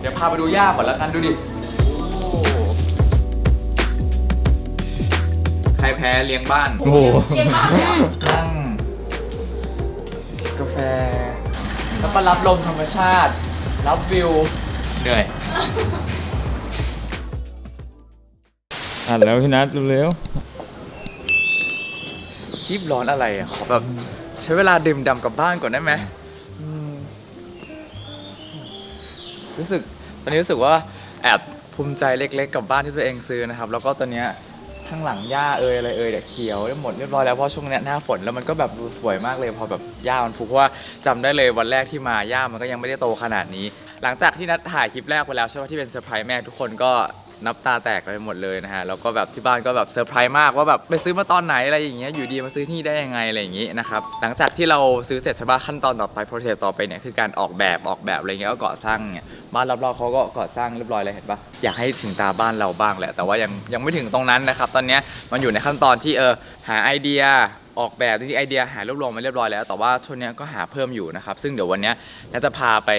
เดี๋ยวพาไปดูย่าก่อนแล้วกันดูดิโอ้ใครแพ้เลี้ยงบ้าน โอ้โหเก่งมากเลยอะนั่งกาแฟ แล้วก็รับลมธรรมชาติ รับวิว เหนื่อยอะแล้วพี่นัทเร็วรีบร้อนอะไรอะ ขอแบบ ใช้เวลาดื่มด่ำกับบ้านก่อนได้ไหมอืม รู้สึกตอนนี้รู้สึกว่าแอบภูมิใจเล็กๆ กับบ้านที่ตัวเองซื้อนะครับ แล้วก็ตอนเนี้ยข้างหลังหญ้าเอยอะไรเอยเนี่ยเขียวได้หมดเรียบร้อยแล้วเพราะช่วงเนี้ยหน้าฝนแล้วมันก็แบบดูสวยมากเลยพอแบบหญ้ามันฟูเพราะว่าจำได้เลยวันแรกที่มาหญ้ามันก็ยังไม่ได้โตขนาดนี้ หลังจากที่นัดถ่ายคลิปแรกไปแล้วใช่ไหมที่เป็นเซอร์ไพรส์แม่ทุกคนก็ นับตาแตกไปหมดเลยนะฮะแล้วก็แบบที่บ้านก็แบบเซอร์ไพรส์มากว่าแบบไปซื้อมาตอนไหนอะไรอย่างเงี้ยอยู่ดีมาซื้อที่นี่ได้ยังไงอะไรอย่างงี้นะครับหลังจากที่เราซื้อเสร็จใช่ปะขั้นตอนต่อไปโปรเซสต่อไปเนี่ยคือการออกแบบออกแบบอะไรเงี้ยก็ก่อสร้างเนี่ยบ้านรอบๆเขาก็ก่อสร้างเรียบร้อยเลยเห็นปะอยากให้ถึงตาบ้านเราบ้างแหละแต่ว่ายังยังไม่ถึงตรงนั้นนะครับตอนเนี้ยมันอยู่ในขั้นตอนที่เออหาไอเดีย ออกแบบจริงๆไอเดียหารวบรวมมาเรียบร้อยแล้ว แต่ว่าช่วงเนี้ยก็หาเพิ่มอยู่นะครับ ซึ่งเดี๋ยววันเนี้ยน่าจะพาไป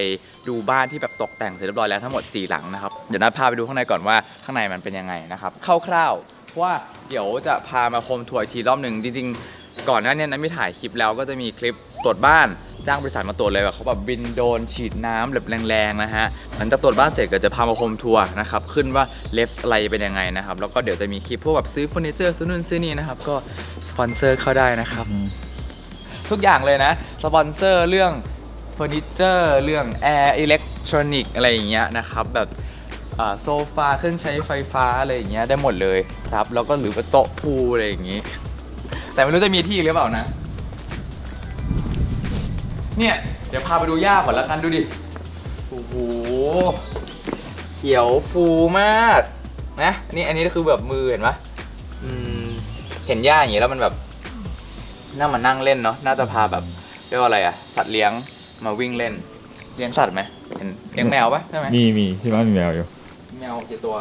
ดูบ้านที่แบบตกแต่งเสร็จเรียบร้อยแล้วทั้งหมด 4 หลังนะครับ เดี๋ยวนัดพาไปดูข้างในก่อนว่าข้างในมันเป็นยังไงนะครับ คร่าวๆเพราะว่าเดี๋ยวจะพามาโฮมทัวร์อีกทีรอบหนึ่งจริงๆ ก่อนหน้านี้นัดไม่ถ่ายคลิปแล้วก็จะมีคลิปตรวจบ้านจ้างบริษัทมาตรวจเลยแบบเขาแบบบินโดนฉีดน้ำแบบแรงๆนะฮะหลังจากตรวจบ้านเสร็จก็จะพามาโฮมทัวร์นะครับขึ้นว่าเลฟอะไรเป็นยังไงนะครับแล้วก็เดี๋ยวจะมีคลิปพวกแบบซื้อเฟอร์นิเจอร์ซื้อนู่นซื้อนี่นะครับก็สปอนเซอร์เข้าได้นะครับทุกอย่างเลยนะสปอนเซอร์เรื่องเฟอร์นิเจอร์เรื่องแอร์อิเล็กทรอนิกอะไรอย่างเงี้ยนะครับแบบโซฟาเครื่องใช้ไฟฟ้าอะไรอย่างเงี้ยได้หมดเลยครับแล้วก็หรือว่าโต๊ะพูอะไรอย่างงี้ แต่ไม่รู้จะมีที่หรือเปล่านะ เนี่ย เดี๋ยวพาไปดูหญ้าก่อนแล้วกันดูดิ โอ้โห เขียวฟูมากนะอันนี่อันนี้คือแบบมือเห็นปะอืม เห็นหญ้าอย่างงี้แล้วมันแบบน่ามานั่งเล่นเนาะ น่าจะพาแบบเรียกว่าอะไรอะสัตว์เลี้ยงมาวิ่งเล่น เลี้ยงสัตว์ไหมเห็นเลี้ยงแมวปะใช่ไหมมีมีที่บ้านมีแมวอยู่ แมวกี่ตัว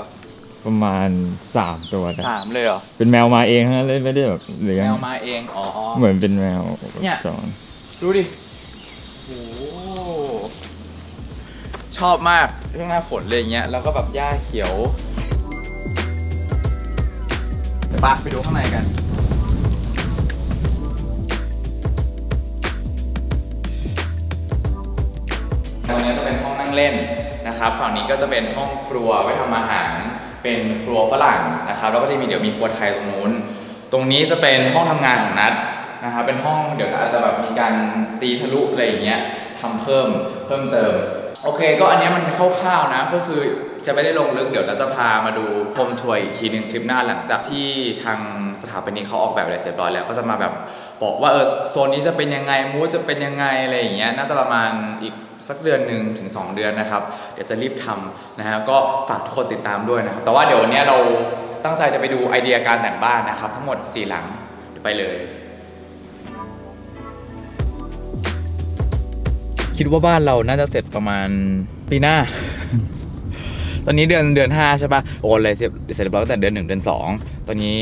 ประมาณสามตัวนะสามเลยเหรอ เป็นแมวมาเองทั้งนั้นเลยไม่ได้แบบเลี้ยงแมวมาเองอ๋อ เหมือนเป็นแมวเนี่ย สอนดูดิโอ้โหชอบมากช่วงหน้าฝนเลยอย่างเงี้ยแล้วก็แบบหญ้าเขียวเดี๋ยวไปไปดูข้างในกัน ตรงนี้จะเป็นห้องนั่งเล่นนะครับ ฝั่งนี้ก็จะเป็นห้องครัวไว้ทำอาหาร เป็นครัวฝรั่งนะครับแล้วก็จะมีเดี๋ยวมีครัวไทยตรงนู้น ตรงนี้จะเป็นห้องทำงานของนัดนะครับเป็นห้องเดี๋ยวอาจจะแบบมีการตีทะลุอะไรอย่างเงี้ยทำเพิ่มเพิ่มเติม โอเค ก็อันนี้มันคร่าวๆนะก็คือจะไม่ได้ลงลึกเดี๋ยวเราจะพามาดูโฮมทัวร์อีกทีหนึ่งคลิปหน้าหลังจากที่ทางสถาปนิกเขาออกแบบอะไรเสร็จเรียบร้อยแล้ว ก็จะมาแบบบอกว่าเออโซนนี้จะเป็นยังไงมูจะเป็นยังไงอะไรอย่างเงี้ยน่าจะประมาณอีก สักเดือนหนึ่งถึง 2 เดือนนะครับ เดี๋ยวจะรีบทำนะฮะก็ฝากทุกคนติดตามด้วยนะครับแต่ว่าเดี๋ยววันนี้เราตั้งใจจะไปดูไอเดียการแต่งบ้านนะครับ ทั้งหมด 4 หลังเดี๋ยวไปเลย คิดว่าบ้านเราน่าจะเสร็จประมาณปีหน้า ตอนนี้เดือนเดือนห้าใช่ปะโอนเลยเสร็จเสร็จเรียบร้อยตั้งแต่เดือนหนึ่งเดือนสองตอนนี้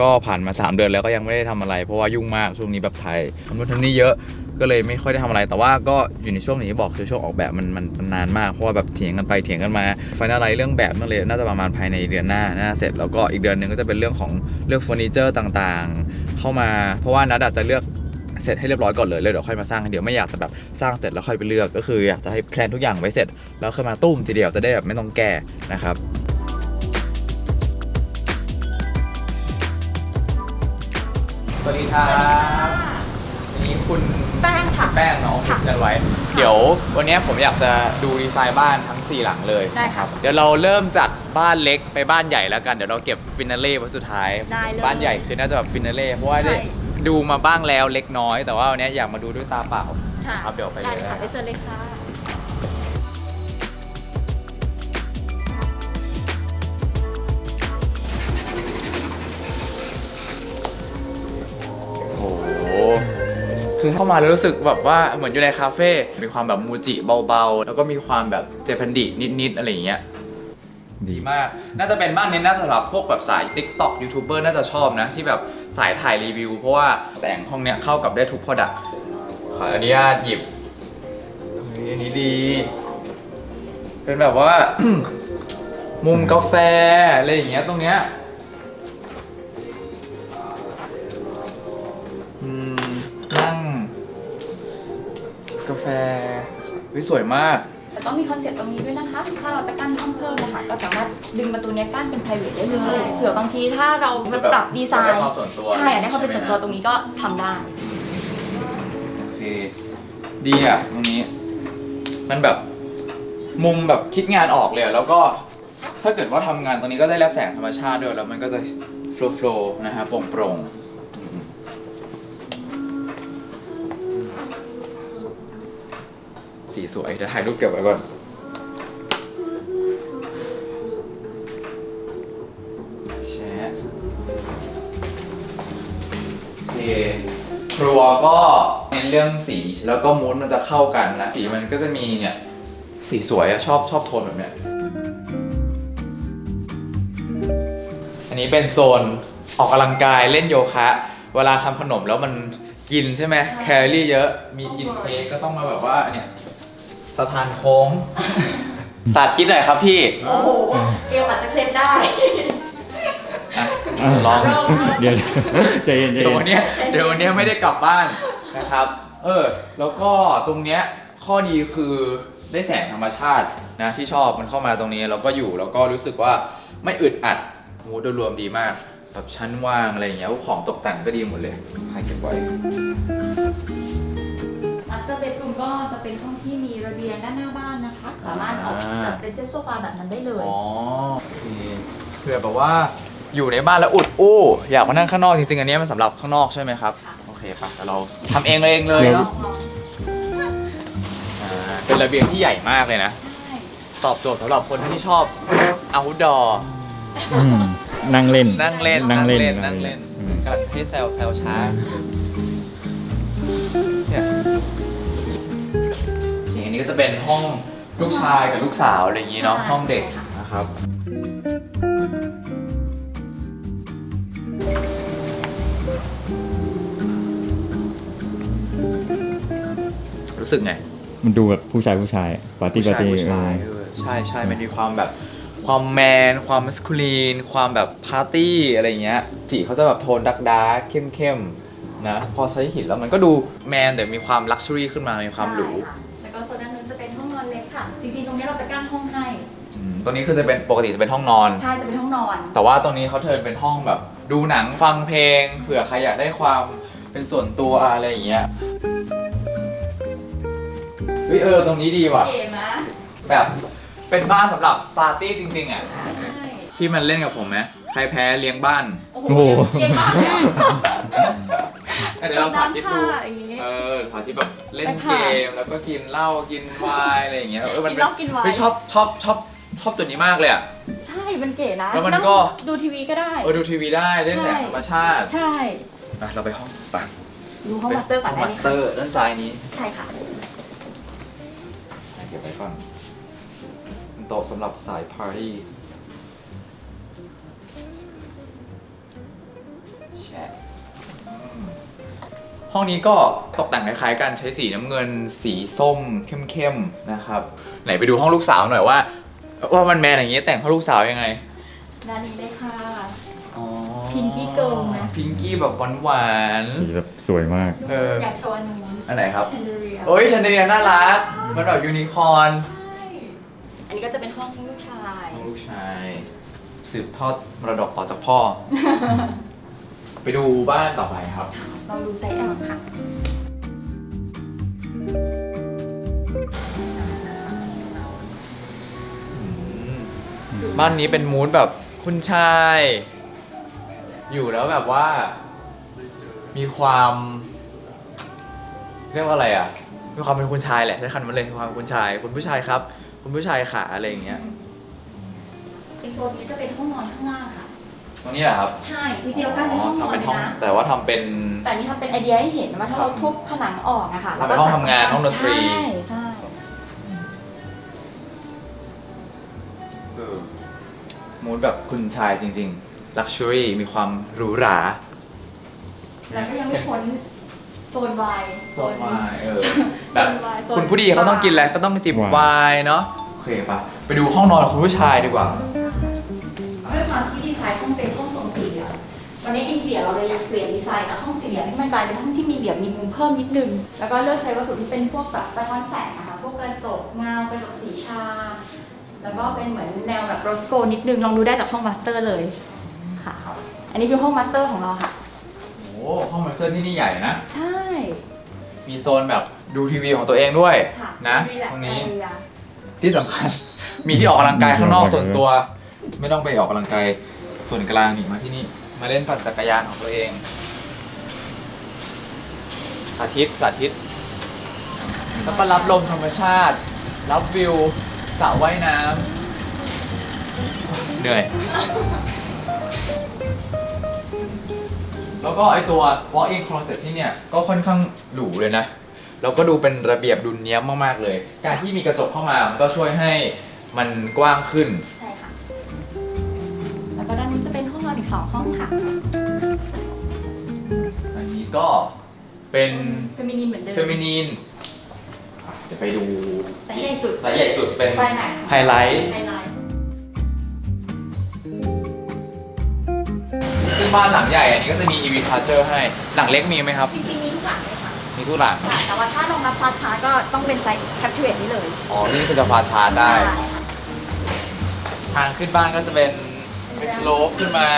ก็ผ่านมา 3 เดือนแล้วก็ยังไม่ได้ทำอะไร เพราะว่ายุ่งมากช่วงนี้แบบไทยทำนู่นทำนี่เยอะก็เลยไม่ค่อยได้ทำอะไร แต่ว่าก็อยู่ในช่วงนี้บอกคือช่วงออกแบบมันมันนานมากเพราะว่าแบบเถียงกันไปเถียงกันมาไฟนอลไลเรื่องแบบนั่นเลยน่าจะประมาณภายในเดือนหน้าน่าจะเสร็จแล้วก็อีกเดือนหนึ่งก็จะเป็นเรื่องของเลือกเฟอร์นิเจอร์ต่างๆ เข้ามาเพราะว่านัดอาจจะเลือกเสร็จให้เรียบร้อยก่อนเลยเลยเดี๋ยวค่อยมาสร้างเดี๋ยวไม่อยากจะแบบสร้างเสร็จแล้วค่อยไปเลือกก็คืออยากจะให้แพลนทุกอย่างไว้เสร็จ แล้วค่อยมาตุ้มทีเดียวจะได้แบบไม่ต้องแก้นะครับ วัสดีครับวันนี้คุณแป้งค่ะ แป้งเนาะค่ะกันไว้ เดี๋ยววันนี้ผมอยากจะดูดีไซน์บ้านทั้ง 4 หลังเลยได้ค่ะเดี๋ยวเราเริ่มจากบ้านเล็กไปบ้านใหญ่แล้วกัน เดี๋ยวเราเก็บฟินาเล่ไว้สุดท้าย ได้เลยบ้านใหญ่คือน่าจะแบบฟินาเล่เพราะว่าได้ใช่ ดูมาบ้างแล้วเล็กน้อย แต่ว่าวันนี้อยากมาดูด้วยตาเปล่าค่ะครับเดี๋ยวไปได้เลยค่ะไปเชิญเลยค่ะ โห คือเข้ามาแล้วรู้สึกแบบว่าเหมือนอยู่ในคาเฟ่มีความแบบมูจิเบาๆ แล้วก็มีความแบบเจแปนดินิดๆ อะไรอย่างเงี้ย ดีมาก น่าจะเป็นบ้านนี้น่าสำหรับพวกแบบสาย TikTok ยูทูบเบอร์น่าจะชอบนะ ที่แบบสายถ่ายรีวิว เพราะว่าแสงห้องเนี้ยเข้ากับได้ทุก Product ขออนุญาตหยิบเฮ้ยอันนี้ดี เป็นแบบว่า มุมกาแฟอะไรอย่างเงี้ยตรงเนี้ย จิบกาแฟวิสวยมาก แต่ต้องมีคอนเซ็ปต์ตรงนี้ด้วยนะคะ ถ้าเราจะกั้นห้องเพิ่มนะคะก็สามารถดึงประตูเนี้ยกั้นเป็น private ได้เลยเผื่อบางทีถ้าเราไปปรับดีไซได้น์ ความส่วนตัวใช่อยากได้ความเป็นส่วนตัวใช่ไหมตรงนี้ก็ทำได้ โอเค ดีอะตรงนี้ มันแบบมุมแบบคิดงานออกเลยอะแล้วก็ถ้าเกิดว่าทำงานตรงนี้ก็ได้รับแสงธรรมชาติด้วยแล้วมันก็จะโฟล์โฟล์นะฮะโปร่งโปร่งๆ สีสวยเดี๋ยวถ่ายรูปเก็บไว้ก่อนแชะโอเคครัวก็เน้นเรื่องสีแล้วก็มูดมันจะเข้ากันนะสีมันก็จะมีเนี่ย สีสวยอะชอบชอบโทนแบบเนี้ยอันนี้เป็นโซนออกกำลังกายเล่นโยคะ เวลาทำขนมแล้วมันกินใช่ไหมแคลอรี่เยอะมีกินเค้กก็ต้องมาแบบว่าเนี่ย สะพานโค้ง สาธิตหน่อยครับพี่โอ้โหเกลอาจจะเคล็ดได้อะอะลองเดี๋ยวใจเย็นใจเดี๋ยวเย็วันนเนี้ยเดี๋ยววันเนี้ยไม่ได้กลับบ้านนะครับ เออ แล้วก็ตรงเนี้ยข้อดีคือได้แสงธรรมชาตินะที่ชอบมันเข้ามาตรงนี้แล้วก็อยู่แล้วก็รู้สึกว่าไม่อึดอัดมูดโดยรวมดีมากแบบชั้นว่างอะไรอย่างเงี้ยพวกของตกแต่งก็ดีหมดเลยถ่ายเก็บไว้ เป็นห้องที่มีระเบียงด้านหน้าบ้านนะคะ สามารถออกอ่าจัดเป็นเซตโซฟาแบบนั้นได้เลย อ๋อโอเคเผื่อแบบว่าอยู่ในบ้านแล้วอุดอู้อยากมานั่งข้างนอกจริงๆ อันเนี้ยมันสำหรับข้างนอกใช่ไหมครับ ค่ะ โอเคปะแต่เราทำเองเองเลยเนาะอ่าเป็นระเบียงที่ใหญ่มากเลยนะ ใช่ตอบโจทย์สำหรับคนที่ชอบ outdoor อืมนั่งเล่นนั่งเล่นนั่งเล่นนั่งเล่นอืมกันให้แซวแซวช้าเนี่ยโอเคอันนี้ก็จะเป็นห้องลูกชายกับลูกสาวอะไรอย่างนี้เนาะใช่ห้องเด็กค่ะ นะครับ รู้สึกไง มันดูแบบผู้ชายผู้ชายปาร์ตี้ปาร์ตี้ผู้ชายเอผู้อชายเออใช่ใช่มันมีความแบบความแมน ความมัสคูลีน ความแบบปาร์ตี้อะไรอย่างเงี้ยสีเขาจะแบบโทนดักดาร์เข้มเข้มๆนะ พอใช้หินแล้วมันก็ดูแมนแต่มีความลักชัวรี่ขึ้นมา มีความหรู ใช่ค่ะแล้ว ก็โซนด้านนู้นจะเป็นห้องนอนเล็กค่ะ จริงๆ ตรงนี้เราจะกั้นห้องให้ อืมตรงนี้คือจะเป็นปกติจะเป็นห้องนอน ใช่จะเป็นห้องนอน แต่ว่าตรงนี้เขาเทิร์นเป็นห้องแบบ ดูหนังฟังเพลงเผื่อใครอยากได้ความเป็นส่วนตัวอะไรอย่างเงี้ยเฮ้ยเออตรงนี้ดีว่ะ เก๋นะแบบเป็นบ้านสำหรับปาร์ตี้จริงๆอะใช่ พี่มันเล่นกับผมไหมใครแพ้เลี้ยงบ้านโอ้โหเก๋มากเลยอะเดี๋ยวเราสาธิตดูจำได้ค่ะอย่างงี้ เออสาธิตแบบเล่นไปเกค่ะมแล้วก็กินเหล้ากินไวน์อะไรอย่างเงี้ย เออ มันกินเหล้ากินไวน์ ไม่ชอบชอบชอบชอบตัวนี้มากเลยอะ ใช่มันเก๋นะแล้วมันงก็ ดูทีวีก็ได้ เออดูทีวีได้เล่นแสงธรรมชาติใช่ไปเราไปห้องไปดูห้องมาสเตอร์ก่อนได้มาไหมสเตคะอร์ด้านซ้ายนี้ ใช่ค่ะ เก็บไว้ก่อนเป็นโต๊ะสำหรับสายปาร์ตี้ ห้องนี้ก็ตกแต่งคล้ายๆกันใช้สีน้ำเงิน สีส้มเข้มๆนะครับ ไหนไปดูห้องลูกสาวหน่อยว่า ว่ามันแมนอย่างนี้แต่งห้องลูกสาวยังไงด้านนี้เลยค่ะ อ๋อ Pinky Girl นะ พิงกี้แบบหวานสีแบบสวยมาก เออ อยากโชว์อันนู้นๆอันไหนครับ แคนเดเรียโอ้ยชันเดลียน่ารัก มันแบบยูนิคอร์นใช่อันนี้ก็จะเป็นห้องลูกชายลูกชายสืบทอดมรดกต่อจากพ่อ ไปดูบ้านต่อไปครับ ลองดูไซส์แอลค่ะ บ้านนี้เป็นมูดแบบคุณชาย อยู่แล้วแบบว่า มีความ เรียกว่าอะไรอะ มีความเป็นคุณชายแหละใช้คำนั้นเลยมีความเป็นคุณชาย คุณผู้ชายครับ คุณผู้ชายขาอะไรอย่างเงี้ย อีกโซนนี้จะเป็นห้องนอนข้างล่างค่ะ ตรงนี้เหรอครับใช่จริงๆเรากั้นเป็นห้องนทำอนเป็นเลยห้องนะ แต่ว่าทำเป็น แต่อันนี้ทำเป็นไอเดียให้เห็นว่าถ้าเราทุบผนังออกอะค่ะทำเป็นห้องทำงานห้องดนตรี ใช่ใช่เออมูดแบบคุณชายจริงๆ luxury มีความหรูหราแล้วก็ยังไม่พ้นโซนวายโซนไวน์เออแบบโซนไวน์โซน คุณผู้ดีเขาต้องกินอะไรก็ต้องจิบไวน์ไวน์เนาะโอเคปะไปดูห้องนอนของคุณผู้ชายดีกว่า ด้วยความที่ดีไซน์ห้องเป็น วันนี้อินเทียเราเลยเปลี่ยนดีไซน์จากห้องสี่เหลี่ยมให้มันกลายเป็นห้องที่มีเหลี่ยมมีมุมเพิ่มนิดนึง แล้วก็เลือกใช้วัสดุที่เป็นพวกแบบสะท้อนแสงนะคะพวกกระจกเงากระจกสีชา แล้วก็เป็นเหมือนแนวแบบโรสโกนิดนึงลองดูได้จากห้องมาสเตอร์เลยค่ะ อันนี้คือห้องมาสเตอร์ของเราค่ะ โอ้ห้องมาสเตอร์ที่นี่ใหญ่นะ ใช่ มีโซนแบบดูทีวีของตัวเองด้วยค่ะนะรีแลกตรงซ์นี้แอเรียที่สำคัญ มีที่ออกกำลังกายข้างนอกส่วนตัว ไม่ต้องไปออกกำลังกายส่วนกลางนี่มาที่นี่ มาเล่นปั่นจักรยานของตัวเอง สาธิตสาธิต แล้วก็รับลมธรรมชาติ รับวิวสระว่ายน้ำเหนื่อย แล้วก็ไอตัว walk-in closet ที่เนี่ย ก็ค่อนข้างหรูเลยนะ แล้วก็ดูเป็นระเบียบดุนเนี้ยมาก ๆ เลย การที่มีกระจกเข้ามา มันก็ช่วยให้มันกว้างขึ้น สองห้องค่ะอันนี้ก็เป็นเฟมินีนเหมือนเดิม เฟมินีน เดี๋ยวไปดูไซส์ใหญ่สุด ไซส์ใหญ่สุดเป็นไฟไหนไฮไลท์ไฮไลท์ซึ่งบ้านหลังใหญ่อันนี้ก็จะมี EV charger ให้หลังเล็กมีไหมครับ จริงๆมีทุกหลังเลยค่ะมีทุกหลังค่ะแต่ว่าถ้ารองรับฟาสต์ชาร์จก็ต้องเป็นไซส์แคปเทเนี้เลย อ๋อนี่คือจะพาชาร์จได้ค่ะทางขึ้นบ้านก็จะเป็น เป็นสโลปขึ้นมา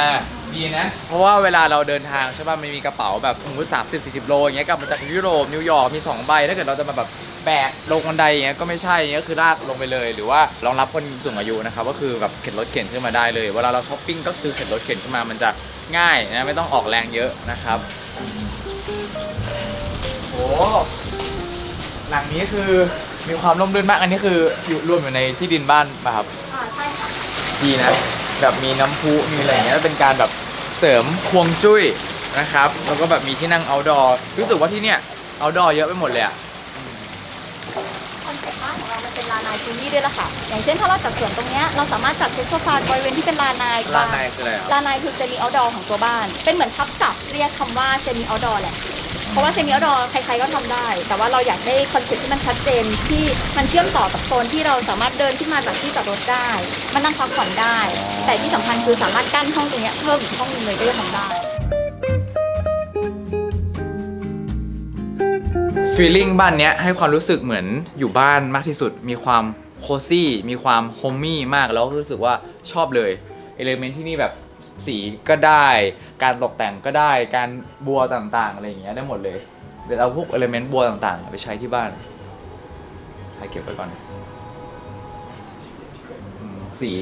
ดีนะ เพราะว่าเวลาเราเดินทางใช่ป่ะมันมีกระเป๋าแบบสมมติ30 40โลอย่างเงี้ยกลับมาจากยุโรปนิวยอร์กมี2ใบถ้าเกิดเราจะมาแบบแบกลงบันไดอย่างเงี้ยก็ไม่ใช่อย่างเงี้ยคือลากลงไปเลย หรือว่ารองรับคนสูงอายุนะครับก็คือแบบเข็นรถเข็นขึ้นมาได้เลยเวลาเราช้อปปิ้งก็คือเข็นรถเข็นขึ้นมามันจะง่ายนะไม่ต้องออกแรงเยอะนะครับโอ้หลังนี้คือมีความร่มรื่นมากอันนี้คืออยู่รวมอยู่ในที่ดินบ้านป่ะครับ อ่าใช่ค่ะ ดีนะ แบบมีน้ำพุมีอะไรอย่างเงี้ยเป็นการแบบเสริมควงจุ้ยนะครับแล้วก็แบบมีที่นั่ง outdoor รู้สึกว่าที่เนี่ย outdoor เยอะไปหมดเลยอะคอนเซ็ปต์บ้านของเรามันเป็นลานายจูนี่ด้วยล่ะค่ะ อย่างเช่นถ้าเราจัดสวนตรงเนี้ยเราสามารถจัดเซ็ตโซฟาบริเวณที่เป็นลานายร้านในคืออะไรอะลานายคือเซมิเอาดอร์ของตัวบ้าน เป็นเหมือนทับศัพท์เรียกคำว่าเซมิเอาดอร์แหละ เพราะว่าเซมิเอาดอร์ใครๆก็ทำได้ แต่ว่าเราอยากได้คอนเซ็ปต์ที่มันชัดเจนที่มันเชื่อมต่อกับโซนที่เราสามารถเดินขึ้นมาจากที่จอดรถได้ มันนั่งพักผ่อนได้ แต่ที่สำคัญคือสามารถกั้นห้องตรงนี้เพิ่มอีกห้องนึงเลยก็จะทำได้ฟีลลิ่งบ้านเนี้ยให้ความรู้สึกเหมือนอยู่บ้านมากที่สุด มีความโคซี่ มีความโฮมมี่มากแล้วก็รู้สึกว่าชอบเลยเอเลเมนที่นี่แบบ สีก็ได้ การตกแต่งก็ได้ การบัวต่างๆ อะไรอย่างเงี้ยได้หมดเลย เดี๋ยวเอาพวกเอลเมนต์บัวต่างๆ ไปใช้ที่บ้านให้เก็บไว้ก่อนอืมสี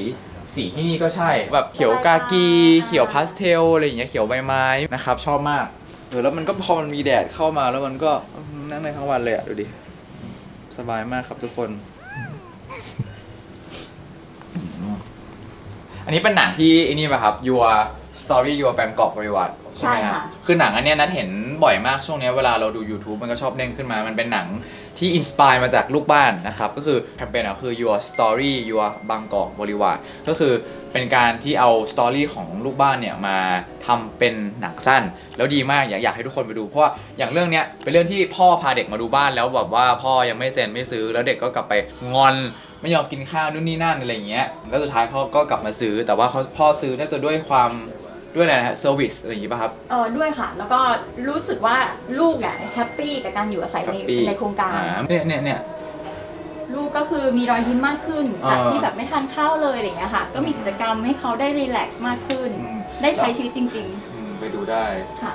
สีที่นี่ก็ใช่ แบบเขียวกากี เขียวพาสเทลอะไรอย่างเงี้ยเขียวใบไม้นะครับ ชอบมากเออแล้วมันก็พอมันมีแดดเข้ามาแล้วมันก็นั่งได้ทั้งวันเลยอะดูดิ สบายมากครับทุกคน อันนี้เป็นหนังที่ไอ้นี่ป่ะครับ Your Story Your Bangkok บริวารใช่ไหมใช่ครับค่ะ คือหนังอันเนี้ยนัดเห็นบ่อยมากช่วงเนี้ยเวลาเราดู YouTube มันก็ชอบเด้งขึ้นมา มันเป็นหนัง ที่อินสปายมาจากลูกบ้านนะครับ ก็คือแคมเปญอะคือ Your Story Your Bangkok บริวารก็คือเป็นการที่เอาสตอรี่ของลูกบ้านเนี่ยมาทำเป็นหนังสั้น แล้วดีมากอยากอยากให้ทุกคนไปดู เพราะว่าอย่างเรื่องเนี้ยเป็นเรื่องที่พ่อพาเด็กมาดูบ้านแล้วแบบว่าพ่อยังไม่เซ็นไม่ซื้อ แล้วเด็กก็กลับไปงอนไม่ยอมกินข้าวนู่นนี่นั่นอะไรอย่างเงี้ยแล้วสุดท้ายพ่อก็กลับมาซื้อ แต่ว่าเขาพ่อซื้อน่าจะด้วยความ ด้วยอะไรนะฮะเซอร์วิสอะไรอย่างงี้ป่ะครับ เออด้วยค่ะ แล้วก็รู้สึกว่าลูกอะแฮปปี้กับการอยู่อาศัยใน Happy ในโครงการ อ่าเนี่ยเนี่ยเนี่ย ลูกก็คือมีรอยยิ้มมากขึ้นอ่าจากที่แบบไม่ทานข้าวเลยอะไรอย่างเงี้ยค่ะ ก็มีกิจกรรมให้เขาได้รีแลกซ์มากขึ้น อืมได้ใช้ชีวิตจริง อืมไปดูได้ ๆ ค่ะ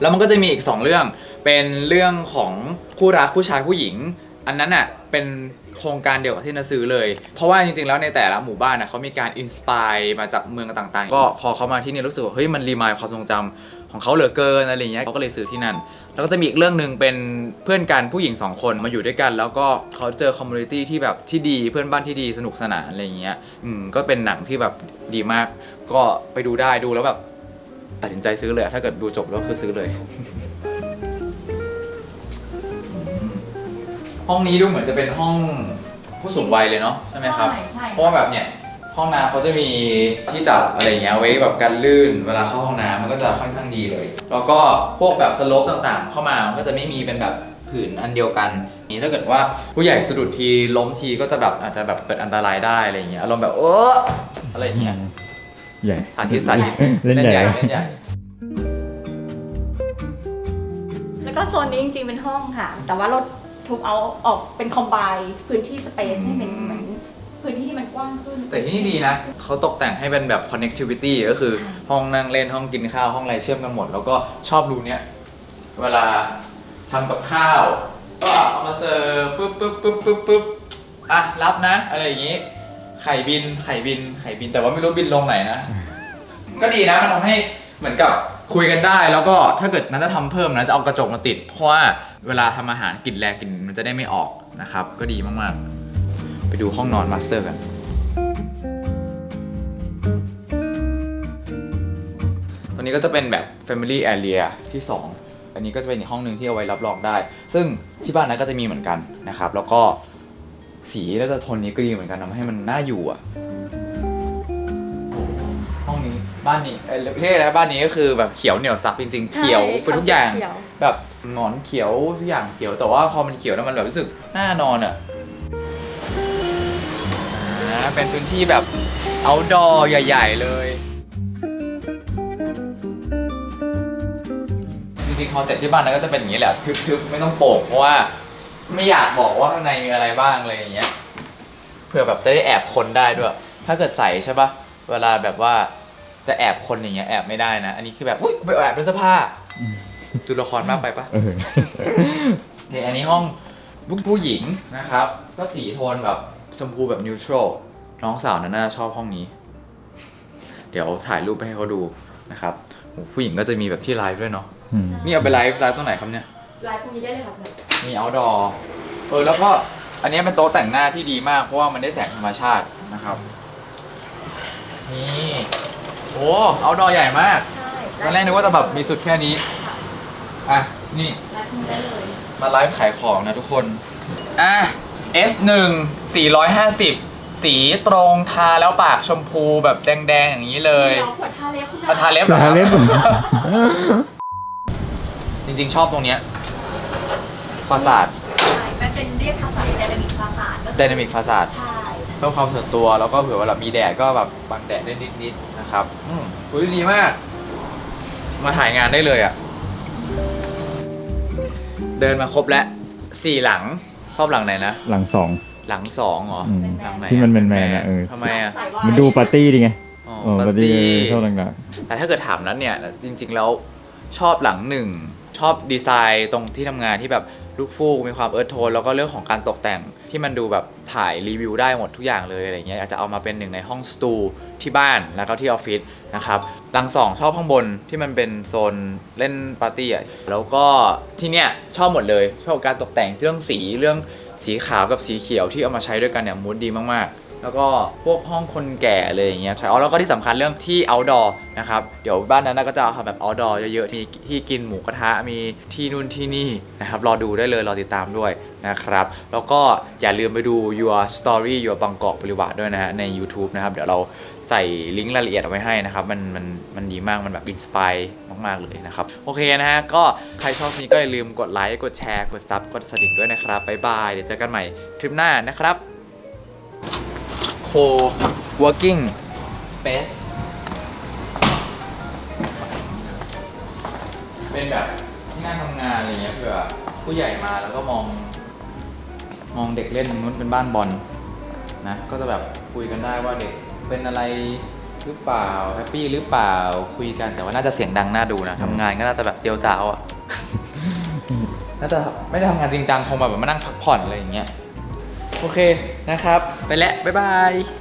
แล้วมันก็จะมีอีก 2 เรื่อง เป็นเรื่องของคู่รักผู้ชายผู้หญิง อันนั้นอะ เป็นโครงการเดียวกับที่นาซื้อเลย เพราะว่าจริงๆ แล้วในแต่ละหมู่บ้านนะเขามีการอินสปายมาจากเมืองต่างๆ ก็พอเขามาที่นี่รู้สึกว่าเฮ้ยมันรีมายความทรงจำของเขาเหลือเกินอะไรเงี้ยเขาก็เลยซื้อที่นั่น แล้วก็จะมีอีกเรื่องหนึ่งเป็นเพื่อนกันผู้หญิงสองคนมาอยู่ด้วยกัน แล้วก็เขาเจอคอมมูนิตี้ที่แบบที่ดีเพื่อนบ้านที่ดีสนุกสนานอะไรเงี้ยอืมก็เป็นหนังที่แบบดีมาก ก็ไปดูได้ดูแล้วแบบตัดสินใจซื้อเลยถ้าเกิดดูจบแล้วคือซื้อเลย ห้องนี้ดูเหมือนจะเป็นห้องผู้สูงวัยเลยเนาะใช่ไหมครับ ใช่ใช่เพราะว่าแบบเนี่ยห้องน้ำเขาจะมีที่จับอะไรอย่างเงี้ยไว้แบบกันลื่น เวลาเข้าห้องน้ำมันก็จะค่อนข้างดีเลย แล้วก็พวกแบบสโลปต่างๆ เข้ามามันก็จะไม่มีเป็นแบบผืนอันเดียวกันนี่ถ้าเกิดว่าผู้ใหญ่สะดุดทีล้มทีก็จะแบบอาจจะแบบเกิดอันตรายได้อะไรอย่างเงี้ยอารมณ์แบบโอ้อะไรอย่างเงี้ยใหญ่สาธิตสาธิตเล่นใหญ่เล่นใหญ่แล้วก็โซนนี้จริงๆเป็นห้องค่ะ แต่ว่าเรา ถูกเอาออกเป็นคอมไบพื้นที่สเปซให้เป็นเหมือนพื้นที่ที่มันกว้างขึ้น แต่ที่นี่ดีนะ เขาตกแต่งให้เป็นแบบ connectivity ก็คือห้องนั่งเล่นห้องกินข้าวห้องอะไรเชื่อมกันหมด แล้วก็ชอบรูเนี้ย เวลาทำกับข้าว ก็เอามาเสิร์ฟปุ๊บปุ๊บปุ๊บปุ๊บปุ๊บอะ รับนะ อะไรอย่างงี้ ไข่บินไข่บินไข่บินแต่ว่าไม่รู้บินลงไหนนะ ก็ดีนะมันทำให้เหมือนกับคุยกันได้ แล้วก็ถ้าเกิดนั้นจะทำเพิ่มนะจะเอากระจกมาติด เพราะว่า เวลาทำอาหารกลิ่นแรงกลิ่นมันจะได้ไม่ออกนะครับ ก็ดีมากๆ ไปดูห้องนอนมาสเตอร์กันตัวนี้ก็จะเป็นแบบ Family Area ที่ 2 อันนี้ก็จะเป็นอีกห้องหนึ่งที่เอาไว้รับรองได้ ซึ่งที่บ้านนั้นก็จะมีเหมือนกันนะครับ แล้วก็สีแล้วจะโทนนี้ก็ดีเหมือนกันทำให้มันน่าอยู่อะห้องนี้บ้านนี้เออเรียกอะไรบ้านนี้ก็คือแบบเขียวเหนียวซับจริงๆใช่เขียวไปทุกอย่างเขียวแบบ หมอนเขียวทุกอย่างเขียวแต่ว่าพอมันเขียวแล้วมันแบบรู้สึกน่านอนอะอ่าเป็นพื้นที่แบบ outdoor ใหญ่ ๆ เลยจริงๆคอนเซ็ปต์ที่บ้านนั้นก็จะเป็นอย่างนี้แหละทึบๆไม่ต้องโป่งเพราะว่าไม่อยากบอกว่าข้างในมีอะไรบ้างอะไรอย่างเงี้ยเผื่อแบบจะได้แอบคนได้ด้วย ถ้าเกิดใส่ใช่ปะเวลาแบบว่าจะแอบคนอย่างเงี้ยแอบไม่ได้นะ อันนี้คือแบบอุ้ยไปแอบเป็นเสื้อผ้า จุลครมากไปปะเออนี่อันนี้ห้องผู้หญิงนะครับ ก็สีโทนแบบชมพูแบบนิวทรัลน้องสาวนั้นน่าจะชอบห้องนี้ เดี๋ยวถ่ายรูปไปให้เขาดูนะครับโหผู้หญิงก็จะมีแบบที่ไลฟ์ด้วยเนาะอืมนี่เอาไปไลฟ์ไลฟ์ตรงไหนครับเนี่ยลายพวกนี้ได้เลยค่ะเลยมี outdoor เออแล้วก็อันนี้เป็นโต๊ะแต่งหน้าที่ดีมาก เพราะว่ามันได้แสงธรรมชาตินะครับ นี่ โอ้ outdoor ใหญ่มาก ใช่ตอนแรกนึกว่าจะแบบมีสุดแค่นี้ค่ะ อะ นี่ลายพวกนี้ได้เลยมาไลฟ์ขายของนะทุกคน อะ S1 450 สีตรงทาแล้วปากชมพูแบบแดงๆ อย่างนี้เลยเดี๋ยวขวดทาเล็บคุณเอาทาเล็บเหรอคทารับเล็บ จริงๆ ชอบตรงเนี้ยฟาสาดใช่มันเป็นเรียกภาษาไดนามิกภาษาก็คือไดนามิกฟาสาด ใช่เพิ่มความส่วนตัวแล้วก็เผื่อว่าเรามีแดดก็แบบบังแดดได้นิดๆนะครับ อืมอุ้ยดีมาก มาถ่ายงานได้เลยอะ่ะ เดินมาครบแล้วสี่หลังชอบหลังไหนนะ หลังสอง หลังสองเหรออืม หลังไหนที่มันแมนๆอะเออ ทำไมอะใส่ไว้มันดูปาร์ตี้ดีไงอ๋อเออปาปาร์ร์ตี้ตี้ชอบต่างแต่ถ้าเกิดถามนั้นเนี่ย จริง ๆ แล้วชอบหลังหนึ่ง ชอบดีไซน์ตรงที่ทำงานที่แบบ ลูกฟูกมีความเอิร์ธโทนแล้วก็เรื่องของการตกแต่งที่มันดูแบบถ่ายรีวิวได้หมดทุกอย่างเลยอะไรเงี้ยอยากจะเอามาเป็นหนึ่งในห้องสตูที่บ้านแล้วก็ที่ออฟฟิศนะครับหลังสองชอบข้างบนที่มันเป็นโซนเล่นปาร์ตี้อะแล้วก็ที่เนี้ยชอบหมดเลยชอบการตกแต่งเรื่องสีเรื่องสีขาวกับสีเขียวที่เอามาใช้ด้วยกันเนี่ยมูดดีมากๆ แล้วก็พวกห้องคนแก่เลยอย่างเงี้ยใช่อ๋อแล้วก็ที่สำคัญเรื่องที่ outdoor นะครับเดี๋ยวบ้านนั้นก็จะเอาทำแบบ outdoor เยอะๆมีที่กินหมูกระทะมีที่นู่นที่นี่นะครับรอดูได้เลยรอติดตามด้วยนะครับ แล้วก็อย่าลืมไปดู your story your บางกอกบริวารด้วยนะฮะใน YouTube นะครับ เดี๋ยวเราใส่ลิงก์รายละเอียดเอาไว้ให้นะครับ มันมันมันดีมากมันแบบอินสปายมาก ๆ เลยนะครับ โอเคนะฮะ ก็ใครชอบนี้ก็อย่าลืมกดไลค์ กดแชร์ กดซับกดสดิกด้วยนะครับ บ๊ายบาย เดี๋ยวเจอกันใหม่คลิปหน้านะครับ co-working space เป็นแบบที่นั่งทำงานอะไรเงี้ยเผื่อผู้ใหญ่มาแล้วก็มอง มองเด็กเล่นตรงนู้นเป็นบ้านบอลนะ ก็จะแบบคุยกันได้ว่าเด็กเป็นอะไรหรือเปล่าแฮปปี้หรือเปล่าคุยกันแต่ว่าน่าจะเสียงดังน่าดูนะทำงานก็น่าจะแบบเจียวจ้าวอะน่าจะไม่ได้ทำงานจริงจังคงแบบมานั่งพักผ่อนอะไรอย่างเงี้ย โอเคนะครับ ไปแล้ว บ๊ายบาย